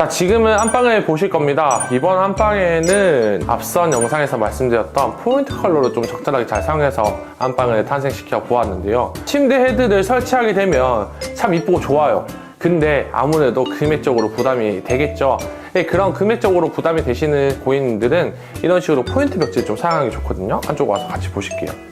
자, 지금은 안방을 보실 겁니다. 이번 안방에는 앞선 영상에서 말씀드렸던 포인트 컬러로 좀 적절하게 잘 사용해서 안방을 탄생시켜 보았는데요. 침대 헤드를 설치하게 되면 참 이쁘고 좋아요. 근데 아무래도 금액적으로 부담이 되겠죠. 네, 그런 금액적으로 부담이 되시는 고객님들은 이런 식으로 포인트 벽지를 좀 사용하기 좋거든요. 한쪽 와서 같이 보실게요.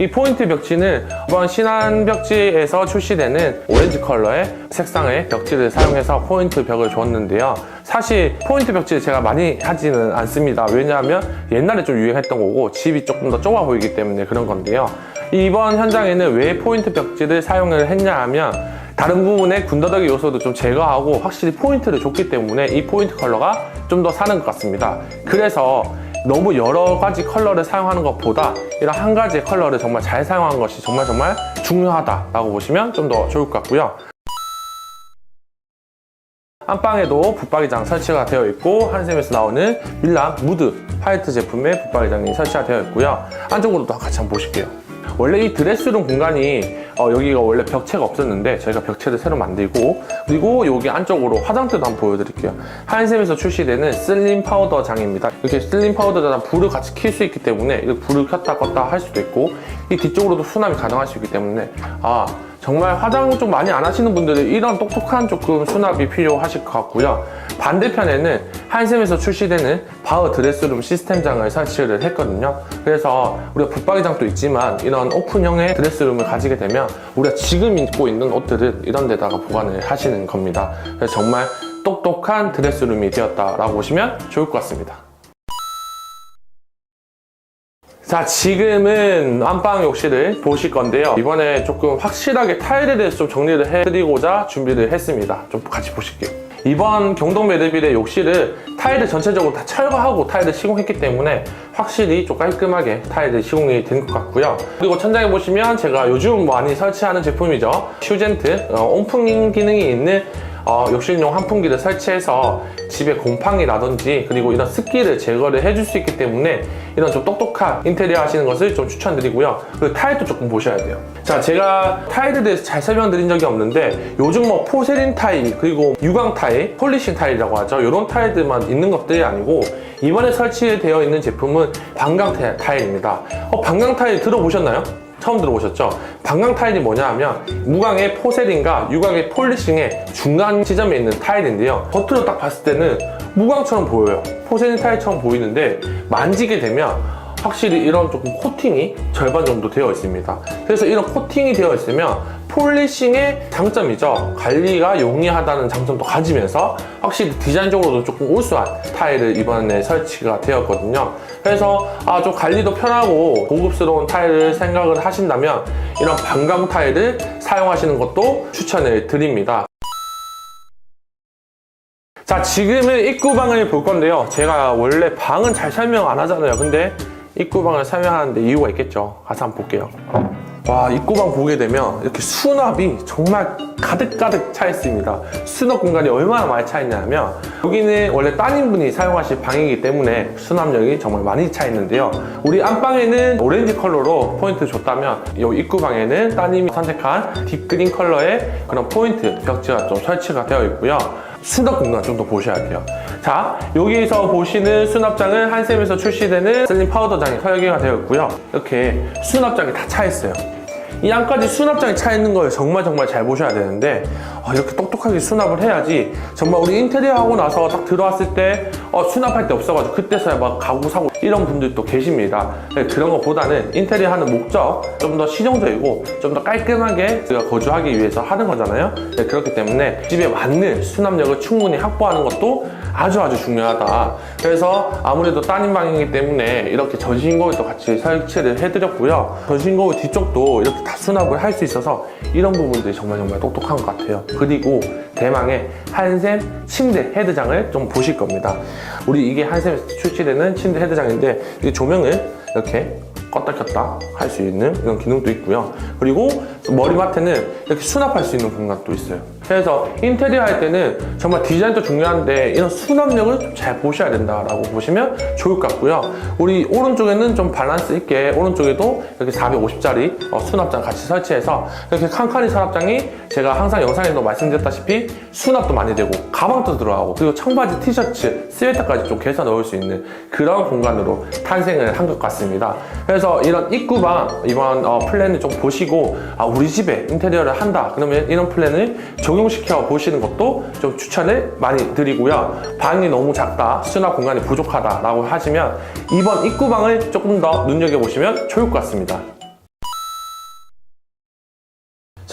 이 포인트 벽지는 이번 신한 벽지에서 출시되는 오렌지 컬러의 색상의 벽지를 사용해서 포인트 벽을 줬는데요. 사실 포인트 벽지를 제가 많이 하지는 않습니다. 왜냐하면 옛날에 좀 유행했던 거고 집이 조금 더 좁아 보이기 때문에 그런 건데요. 이번 현장에는 왜 포인트 벽지를 사용을 했냐 하면 다른 부분의 군더더기 요소도 좀 제거하고 확실히 포인트를 줬기 때문에 이 포인트 컬러가 좀 더 사는 것 같습니다. 그래서 너무 여러 가지 컬러를 사용하는 것보다 이런 한 가지의 컬러를 정말 잘 사용하는 것이 정말 정말 중요하다라고 보시면 좀 더 좋을 것 같고요. 안방에도 붙박이장 설치가 되어 있고 한샘에서 나오는 밀란 무드 화이트 제품의 붙박이장이 설치가 되어 있고요. 안쪽으로도 같이 한번 보실게요. 원래 이 드레스룸 공간이 어, 여기가 원래 벽체가 없었는데 저희가 벽체를 새로 만들고 그리고 여기 안쪽으로 화장대도 한번 보여드릴게요. 한샘에서 출시되는 슬림 파우더 장입니다. 이렇게 슬림 파우더랑 불을 같이 킬 수 있기 때문에 불을 켰다 껐다 할 수도 있고 이 뒤쪽으로도 수납이 가능할 수 있기 때문에 아 정말 화장 좀 많이 안 하시는 분들은 이런 똑똑한 조금 수납이 필요하실 것 같고요. 반대편에는 한샘에서 출시되는 바흐 드레스룸 시스템장을 설치를 했거든요. 그래서 우리가 붙박이장도 있지만 이런 오픈형의 드레스룸을 가지게 되면 우리가 지금 입고 있는 옷들을 이런 데다가 보관을 하시는 겁니다. 그래서 정말 똑똑한 드레스룸이 되었다라고 보시면 좋을 것 같습니다. 자, 지금은 안방 욕실을 보실 건데요. 이번에 조금 확실하게 타일에 대해서 좀 정리를 해드리고자 준비를 했습니다. 좀 같이 보실게요. 이번 경동 메드빌의 욕실을 타일을 전체적으로 다 철거하고 타일을 시공했기 때문에 확실히 좀 깔끔하게 타일이 시공이 된 것 같고요. 그리고 천장에 보시면 제가 요즘 많이 설치하는 제품이죠. 슈젠트 어, 온풍 기능이 있는 어, 욕실용 환풍기를 설치해서 집에 곰팡이라든지 그리고 이런 습기를 제거를 해줄 수 있기 때문에 이런 좀 똑똑한 인테리어 하시는 것을 좀 추천드리고요. 그리고 타일도 조금 보셔야 돼요. 자, 제가 타일에 대해서 잘 설명드린 적이 없는데 요즘 뭐 포세린 타일 그리고 유광 타일, 폴리싱 타일이라고 하죠. 이런 타일들만 있는 것들이 아니고 이번에 설치되어 있는 제품은 방광 타일- 타일입니다. 어, 방광 타일 들어보셨나요? 처음 들어보셨죠? 방광 타일이 뭐냐 하면 무광의 포세린과 유광의 폴리싱의 중간 지점에 있는 타일인데요. 겉으로 딱 봤을 때는 무광처럼 보여요. 포세린 타일처럼 보이는데 만지게 되면 확실히 이런 조금 코팅이 절반 정도 되어 있습니다. 그래서 이런 코팅이 되어 있으면 폴리싱의 장점이죠. 관리가 용이하다는 장점도 가지면서 확실히 디자인적으로도 조금 우수한 타일을 이번에 설치가 되었거든요. 그래서 아, 좀 관리도 편하고 고급스러운 타일을 생각을 하신다면 이런 반감 타일을 사용하시는 것도 추천을 드립니다. 자, 지금은 입구 방을 볼 건데요. 제가 원래 방은 잘 설명 안 하잖아요. 근데 입구방을 설명하는데 이유가 있겠죠. 가서 한번 볼게요. 와, 입구방 보게 되면 이렇게 수납이 정말 가득가득 차 있습니다. 수납 공간이 얼마나 많이 차 있냐면 여기는 원래 따님분이 사용하실 방이기 때문에 수납력이 정말 많이 차 있는데요. 우리 안방에는 오렌지 컬러로 포인트 줬다면 이 입구방에는 따님이 선택한 딥그린 컬러의 그런 포인트 벽지가 좀 설치가 되어 있고요. 수납 공간 좀 더 보셔야 돼요. 자, 여기서 보시는 수납장은 한샘에서 출시되는 슬림 파우더장이 설계가 되어 있고요. 이렇게 수납장이 다 차 있어요. 이 안까지 수납장이 차 있는 걸 정말 정말 잘 보셔야 되는데 어, 이렇게 똑똑하게 수납을 해야지 정말 우리 인테리어 하고 나서 딱 들어왔을 때 어, 수납할 데 없어가지고 그때서야 막 가구 사고 이런 분들도 계십니다. 네, 그런 것보다는 인테리어 하는 목적 좀 더 실용적이고 좀 더 깔끔하게 우리가 거주하기 위해서 하는 거잖아요. 네, 그렇기 때문에 집에 맞는 수납력을 충분히 확보하는 것도 아주 아주 중요하다. 그래서 아무래도 따님 방이기 때문에 이렇게 전신 거울도 같이 설치를 해드렸고요. 전신 거울 뒤쪽도 이렇게 다 수납을 할 수 있어서 이런 부분들이 정말 정말 똑똑한 것 같아요. 그리고 대망의 한샘 침대 헤드장을 좀 보실 겁니다. 우리 이게 한샘에서 출시되는 침대 헤드장인데 이 조명을 이렇게 껐다 켰다 할 수 있는 이런 기능도 있고요. 그리고 머리맡에는 이렇게 수납할 수 있는 공간도 있어요. 그래서 인테리어 할 때는 정말 디자인도 중요한데 이런 수납력을 좀 잘 보셔야 된다라고 보시면 좋을 것 같고요. 우리 오른쪽에는 좀 밸런스 있게 오른쪽에도 이렇게 450짜리 수납장 같이 설치해서 이렇게 칸칸이 수납장이 제가 항상 영상에도 말씀드렸다시피 수납도 많이 되고 가방도 들어가고 그리고 청바지, 티셔츠, 스웨터까지 좀 개서 넣을 수 있는 그런 공간으로 탄생을 한 것 같습니다. 그래서 이런 입구방 이번 어, 플랜을 좀 보시고 아, 우리 집에 인테리어를 한다 그러면 이런 플랜을 적용시켜 보시는 것도 좀 추천을 많이 드리고요. 방이 너무 작다, 수납 공간이 부족하다라고 하시면 이번 입구방을 조금 더 눈여겨보시면 좋을 것 같습니다.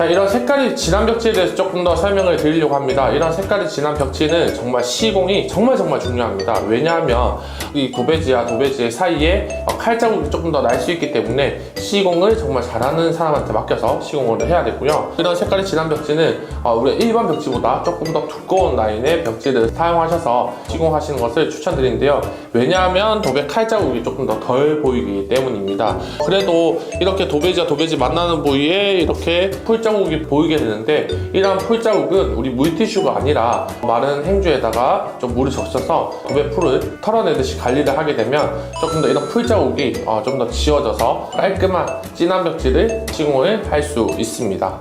자, 이런 색깔이 진한 벽지에 대해서 조금 더 설명을 드리려고 합니다. 이런 색깔이 진한 벽지는 정말 시공이 정말 정말 중요합니다. 왜냐하면 이 도배지와 도배지 사이에 어, 칼자국이 조금 더 날 수 있기 때문에 시공을 정말 잘하는 사람한테 맡겨서 시공을 해야 되고요. 이런 색깔이 진한 벽지는 어, 우리 일반 벽지보다 조금 더 두꺼운 라인의 벽지를 사용하셔서 시공하시는 것을 추천드리는데요. 왜냐하면 도배 칼자국이 조금 더 덜 보이기 때문입니다. 그래도 이렇게 도배지와 도배지 만나는 부위에 이렇게 풀 자국이 보이게 되는데 이런 풀자국은 우리 물티슈가 아니라 마른 행주에다가 좀 물을 적셔서 도배 풀을 털어내듯이 관리를 하게 되면 조금 더 이런 풀자국이 어, 좀더 지워져서 깔끔한 진한 벽지를 시공을 할 수 있습니다.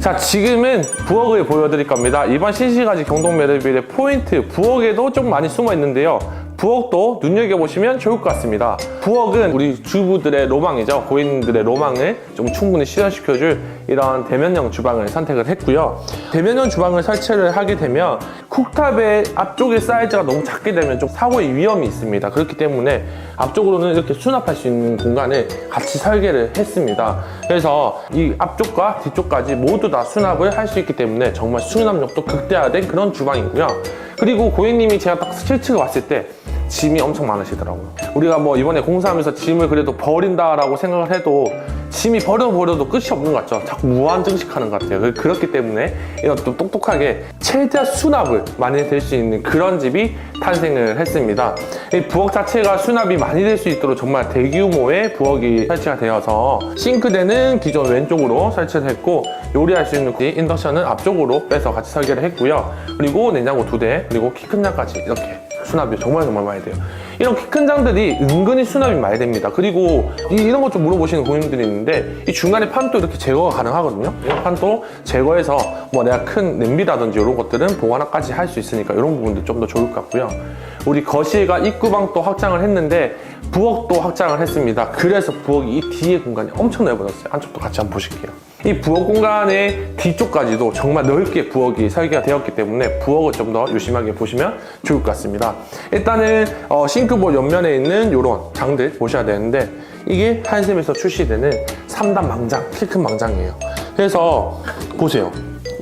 자 지금은 부엌을 보여드릴 겁니다 이번 신시가지 경동 메르빌의 포인트 부엌에도 좀 많이 숨어 있는데요 부엌도 눈여겨보시면 좋을 것 같습니다. 부엌은 우리 주부들의 로망이죠. 고인들의 로망을 좀 충분히 실현시켜줄 이런 대면형 주방을 선택을 했고요. 대면형 주방을 설치를 하게 되면 쿡탑의 앞쪽의 사이즈가 너무 작게 되면 좀 사고의 위험이 있습니다. 그렇기 때문에 앞쪽으로는 이렇게 수납할 수 있는 공간을 같이 설계를 했습니다. 그래서 이 앞쪽과 뒤쪽까지 모두 다 수납을 할 수 있기 때문에 정말 수납력도 극대화된 그런 주방이고요. 그리고 고객님이 제가 딱 실측을 왔을 때 짐이 엄청 많으시더라고요. 우리가 뭐 이번에 공사하면서 짐을 그래도 버린다라고 생각을 해도 짐이 버려 버려도 끝이 없는 것 같죠. 자꾸 무한 증식하는 것 같아요. 그- 그렇기 때문에 이런 좀 똑똑하게 최대한 수납을 많이 될 수 있는 그런 집이 탄생을 했습니다. 이 부엌 자체가 수납이 많이 될 수 있도록 정말 대규모의 부엌이 설치가 되어서 싱크대는 기존 왼쪽으로 설치를 했고 요리할 수 있는 이 인덕션은 앞쪽으로 빼서 같이 설계를 했고요. 그리고 냉장고 두 대, 그리고 키 큰 장까지 이렇게 수납이 정말 정말 많이 돼요. 이런 키 큰 장들이 은근히 수납이 많이 됩니다. 그리고 이, 런 것 좀 물어보시는 고객님들이 있는데 이 중간에 판도 이렇게 제거가 가능하거든요. 이 판도 제거해서 뭐 내가 큰 냄비라든지 이런 것들은 보관까지 할 수 있으니까 이런 부분도 좀 더 좋을 것 같고요. 우리 거실과 입구방도 확장을 했는데 부엌도 확장을 했습니다. 그래서 부엌이 이 뒤에 공간이 엄청 넓어졌어요. 안쪽도 같이 한번 보실게요. 이 부엌 공간의 뒤쪽까지도 정말 넓게 부엌이 설계가 되었기 때문에 부엌을 좀 더 유심하게 보시면 좋을 것 같습니다. 일단은 어, 싱크볼 옆면에 있는 이런 장들 보셔야 되는데 이게 한샘에서 출시되는 3단 망장, 키큰 망장이에요. 그래서 보세요.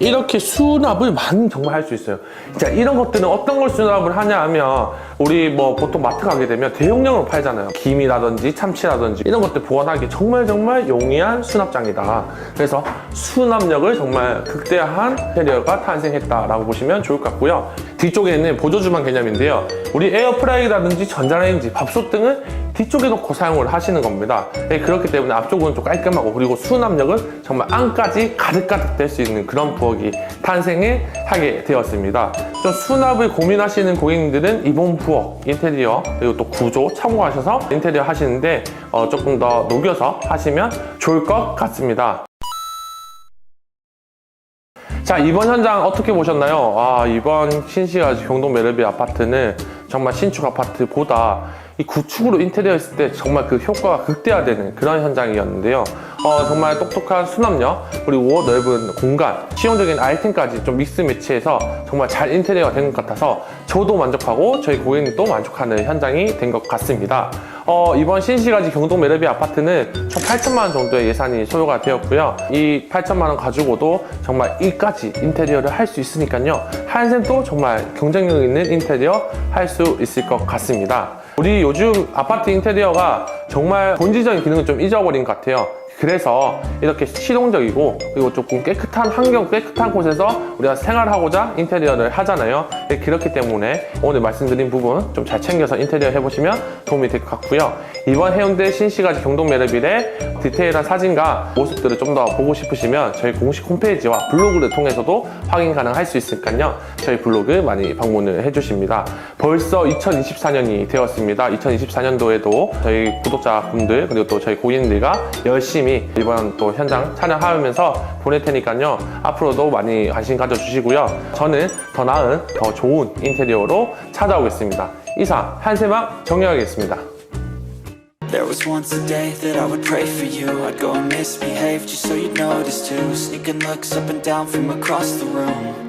이렇게 수납을 많이 정말 할 수 있어요. 자, 이런 것들은 어떤 걸 수납을 하냐 하면 우리 뭐 보통 마트 가게 되면 대용량으로 팔잖아요. 김이라든지 참치라든지 이런 것들 보관하기 정말 정말 용이한 수납장이다. 그래서 수납력을 정말 극대화한 캐리어가 탄생했다라고 보시면 좋을 것 같고요. 뒤쪽에는 보조주방 개념인데요. 우리 에어프라이라든지 전자레인지, 밥솥 등은 뒤쪽에 놓고 사용을 하시는 겁니다. 네, 그렇기 때문에 앞쪽은 좀 깔끔하고 그리고 수납력은 정말 안까지 가득가득 될 수 있는 그런 부엌이 탄생을 하게 되었습니다. 좀 수납을 고민하시는 고객님들은 이번 부엌 인테리어 그리고 또 구조 참고하셔서 인테리어 하시는데 어, 조금 더 녹여서 하시면 좋을 것 같습니다. 자 이번 현장 어떻게 보셨나요? 아 이번 신시가지 경동 메르비 아파트는 정말 신축 아파트보다 이 구축으로 인테리어 했을 때 정말 그 효과가 극대화되는 그런 현장이었는데요. 어, 정말 똑똑한 수납력 그리고 넓은 공간 실용적인 아이템까지 좀 믹스 매치해서 정말 잘 인테리어가 된 것 같아서 저도 만족하고 저희 고객님도 만족하는 현장이 된 것 같습니다. 어, 이번 신시가지 경동 메르비 아파트는 총 8천만 원 정도의 예산이 소요가 되었고요. 이 8천만 원 가지고도 정말 이까지 인테리어를 할 수 있으니까요. 한샘도 정말 경쟁력 있는 인테리어 할 수 있을 것 같습니다. 우리 요즘 아파트 인테리어가 정말 본질적인 기능을 좀 잊어버린 것 같아요. 그래서 이렇게 실용적이고 그리고 조금 깨끗한 환경, 깨끗한 곳에서 우리가 생활하고자 인테리어를 하잖아요. 네, 그렇기 때문에 오늘 말씀드린 부분 좀 잘 챙겨서 인테리어 해보시면 도움이 될 것 같고요. 이번 해운대 신시가지 경동 메르빌의 디테일한 사진과 모습들을 좀 더 보고 싶으시면 저희 공식 홈페이지와 블로그를 통해서도 확인 가능할 수 있으니까요. 저희 블로그 많이 방문을 해주십니다. 벌써 2024년이 되었습니다. 2024년도에도 저희 구독자분들 그리고 또 저희 고객님들과 열심히 이번 또 현장 촬영하면서 보낼 테니까요. 앞으로도 많이 관심 가져주시고요. 저는 더 나은, 더 좋은 인테리어로 찾아오겠습니다. 이상 한세막 정리하겠습니다. There was once a day that I would pray for you I'd go and misbehave just so you'd notice too Sneaking looks up and down from across the room